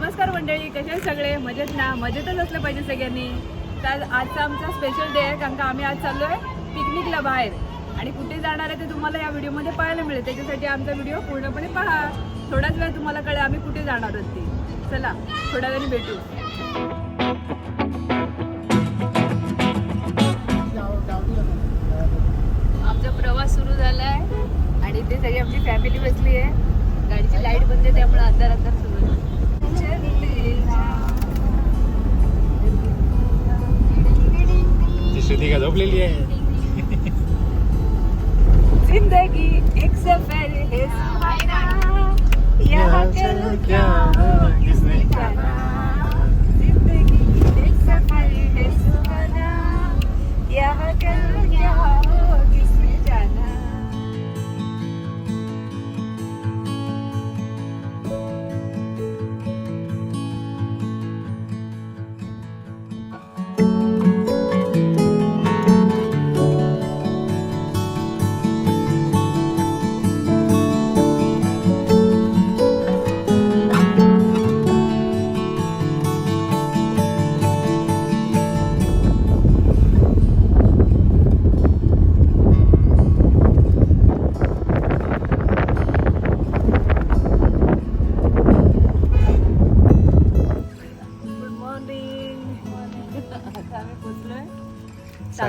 नमस्कार मंडळी कसे सगळे? मजेत ना? मजेतच असलं पाहिजे सगळ्यांनी. तर आजचा आमचा स्पेशल डे आहे कारण का आम्ही आज चाललो आहे पिकनिकला बाहेर. आणि कुठे जाणार आहे ते तुम्हाला या व्हिडिओमध्ये पाहायला मिळेल. त्याच्यासाठी आमचा व्हिडिओ पूर्णपणे पहा. थोडाच वेळ तुम्हाला कळेल आम्ही कुठे जाणार आहोत ते. चला थोड्या वेळी भेटू. आमचा प्रवास सुरू झाला आहे आणि इथे सगळी आमची फॅमिली बसली आहे. गाडीची लाइट बंद आहे त्यामुळे अंधार अंधार सुरू आहे. श्रुती का झोपलेली आहे ज़िंदगी एक सफ़र है यहाँ चलो क्या किसने जाना ज़िंदगी एक सफ़र है यहाँ चलो क्या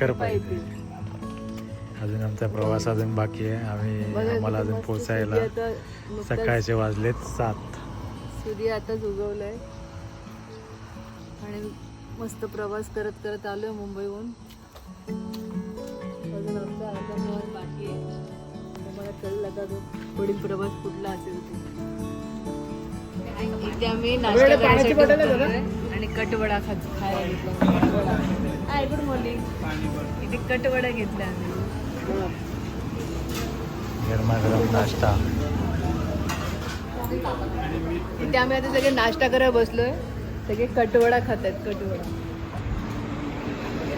साखरपाई अजून आमचा प्रवास अजून बाकी आहे. आम्ही आम्हाला अजून पोचायला सकाळचे वाजलेत सात. सूर्य आताच उगवलाय आणि मस्त प्रवास करत करत आलोय मुंबईहून. अजून आमचा अर्धा प्रवास बाकी आहे. तुम्हाला कळलं का तो पुढील प्रवास कुठला असेल ते? इथे आम्ही नाश्ता उतरलोय आणि कटवडा खात खायला घेतला. कटवडा. हाय गुड मॉर्निंग इथे कटवडा घेतला आम्ही. गरमागरम नाश्ता. इथे आम्ही आता सगळे नाश्ता करायला बसलोय. सगळे कटवडा खात आहेत कटवडा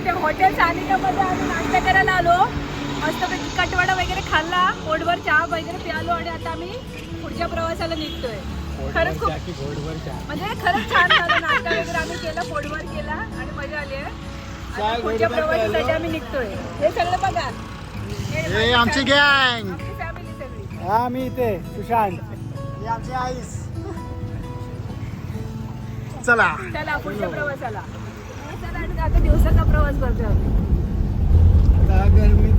इथे हॉटेल सानिकामध्ये आम्ही नाश्ता करायला आलो. मस्तपैकी कटवडा वगैरे खाल्ला. पोटभर चहा वगैरे प्यालो आणि आता आम्ही पुढच्या प्रवासाला निघतोय. खरंच खूप म्हणजे खरंच छान झालं नाश्ता वगैरे आम्ही केला पोटभर केला आणि मजा आली आहे. आता पुढच्या प्रवासासाठी आम्ही निघतोय. हे सगळं बघा. हे आमची गँग. आमची फॅमिली सगळी. हा मी इथे सुशांत. आमची आईस. चला. चला पुढच्या प्रवासाला. चला आणि आता दिवसाचा प्रवास करतोय आम्ही.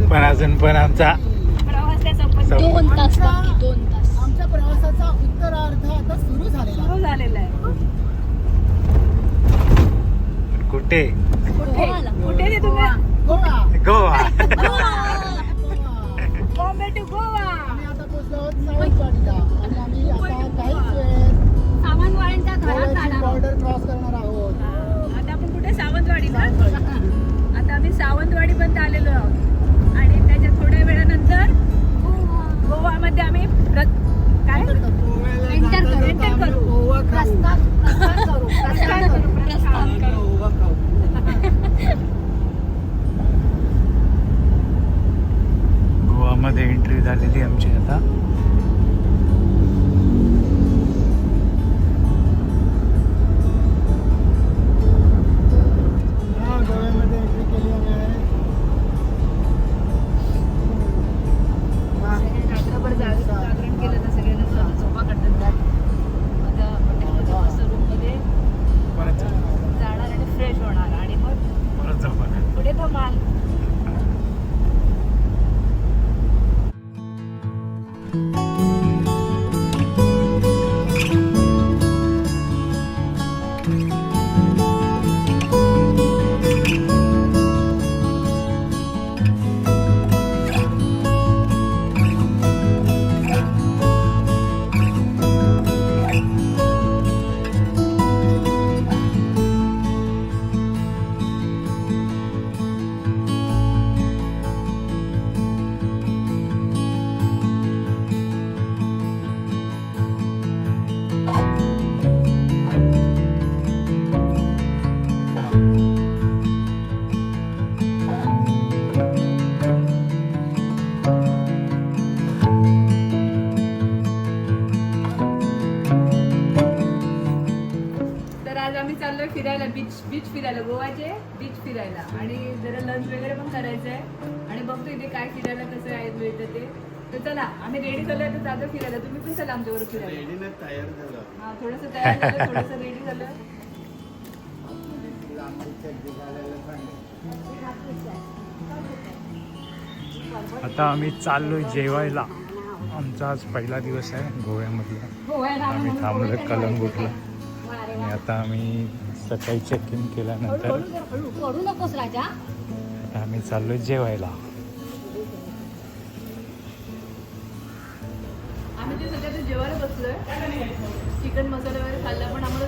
पण अजून पण आमचा प्रवास काय संपत नाही. दोन तास बाकी दोन तास. आमच्या प्रवासाचा उत्तरार्ध आता सुरू झालेला सुरू झालेला आहे. कुठे? कुठे कुठे ते तुम्ही फिरायला गोवाचे बीच फिरायला. आणि जरा लंच वगैरे पण करायचं आहे आणि बघतो इथे काय फिरायला कसं आहे मिळतं ते. तर चला आम्ही रेडी झालोय तर जातो फिरायला. तुम्ही पण चला आमच्याबरोबर फिरायला. रेडीने तयार झालं. हा थोडंसं तयार झालं थोडंसं रेडी झालं. आता आम्ही चाललोय जेवायला. आमचा आज पहिला दिवस आहे गोव्यामधला. आम्ही थांबलो कलंगूटला. आणि आता आम्ही सकाळी चेक इन केल्यानंतर पडू नकोस राजा. आता आम्ही चाललोय जेवायला. आम्ही ते सध्या ते जेवायला बसलोय. चिकन मसाला वगैरे खाल्ला पण आम्हाला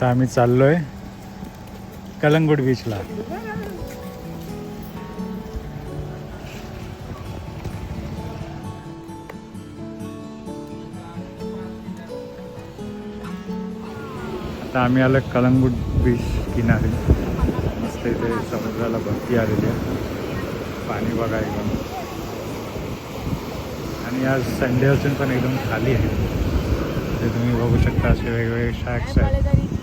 आता आम्ही चाललोय कलंगूट बीचला आता आम्ही आलो कलंगूट बीच किनारी. मस्त इथे समुद्राला भरती आलेली आहे. पाणी बघा एकदम. आणि आज संडे असून पण एकदम खाली आहे. ते तुम्ही बघू शकता असे वेगवेगळे शॅक्स आहेत.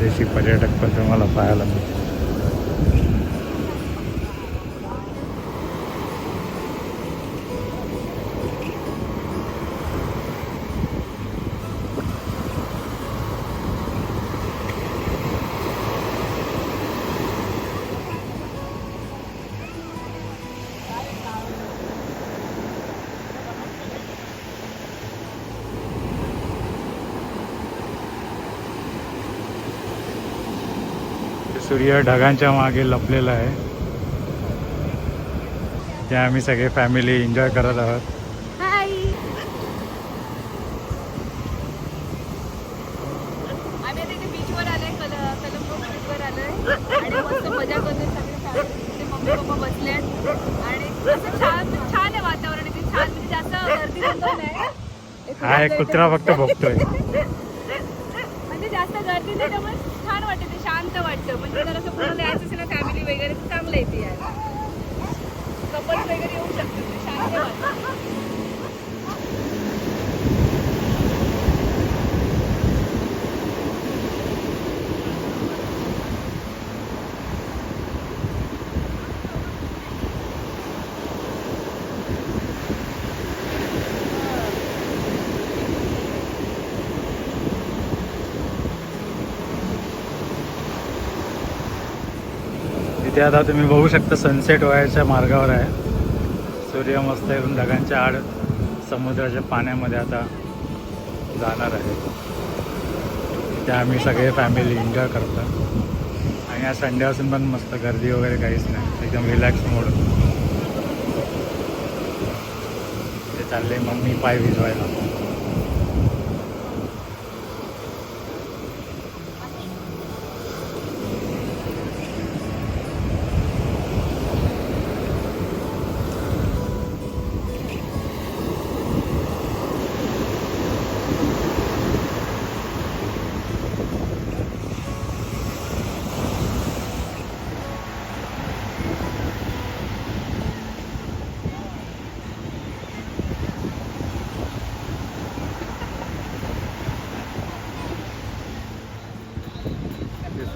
विदेशी पर्यटक पण तुम्हाला पाहायला मिळतील सूर्य ढगांच्या मागे लपलेला आहे. ते आम्ही सगळे फॅमिली एन्जॉय करत आहोत. म्हणजे हा एक कुत्रा फक्त भोगतोय म्हणजे जास्त गर्दी नाही त्यामुळे छान वाटतं ते शांत वाटतं. म्हणजे जर असं पुढे यायचं असेल ना फॅमिली वगैरे तर चांगलं येते यार कपल्स वगैरे येऊ शकतात. शांत वाटतं. ते आता तुम्ही बघू शकता सनसेट व्हायच्या मार्गावर आहे. सूर्य मस्त येऊन ढगांच्या आड समुद्राच्या पाण्यामध्ये आता जाणार आहे. तिथे आम्ही सगळे फॅमिली एन्जॉय करतो. आणि या संडे असून पण मस्त गर्दी वगैरे काहीच नाही. एकदम रिलॅक्स मोड ते चालले मम्मी पाय भिजवायला.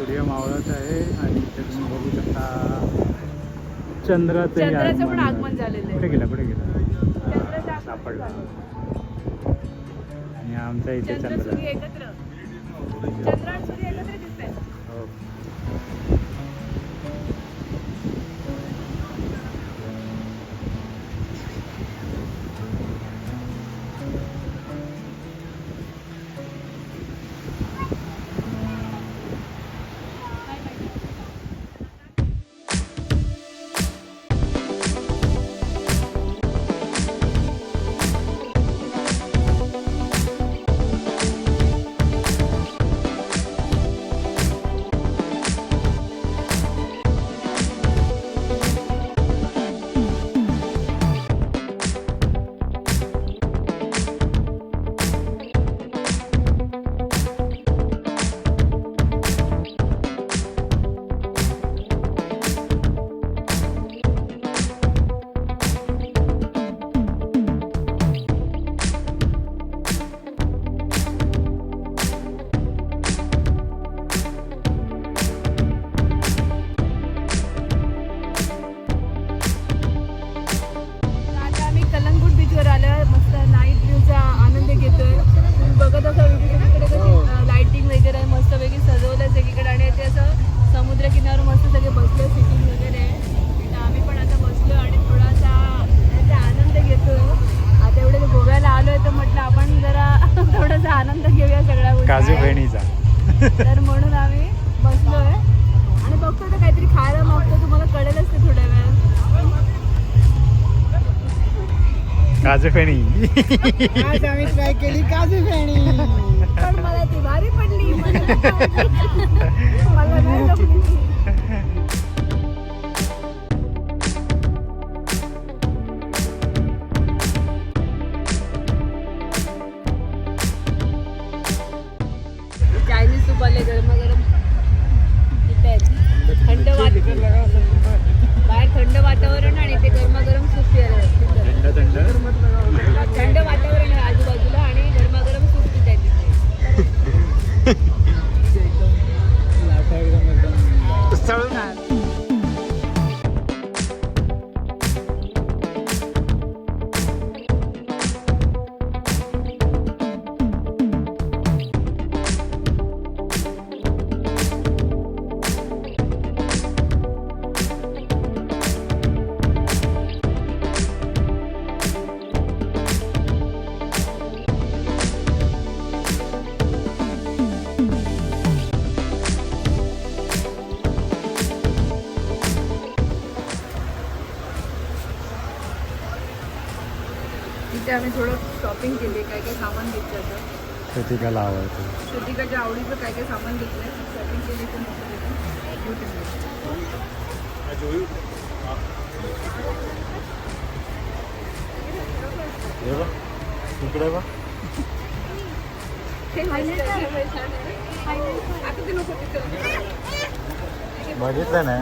सूर्य मावळत आहे आणि इथे तुम्ही बघू शकता चंद्राचं चंद्राचं पण आगमन झालेलं आहे. कुठे गेला कुठे गेला? सापडला. आणि आमच्या इथे चंद्र सूर्य एकत्र. चंद्र सूर्य एकत्र दिसत म्हणून आम्ही बसलोय. आणि बघतो तर काहीतरी खायला मागतो तुम्हाला कळेलच ते थोड्या वेळात. काजू फेणी. आज आम्ही ट्राय केली काजू फेणी. पण मला ती भारी पडली. मला नाही सूप आले गरमागरम. थंड वात बाहेर थंड वातावरण आणि ते गरमागरम सूप थंड थंड. वातावरण तिथे आम्ही थोडं शॉपिंग केली काय काय सामान घेतलं होतं. कृतिकाला आवडते. श्रुतिकाच्या आवडीचं काय काय सामान घेतलंय शॉपिंग केली तर मस्त हे बघ इकडे बघ आता ते नको तिथं बघितलं ना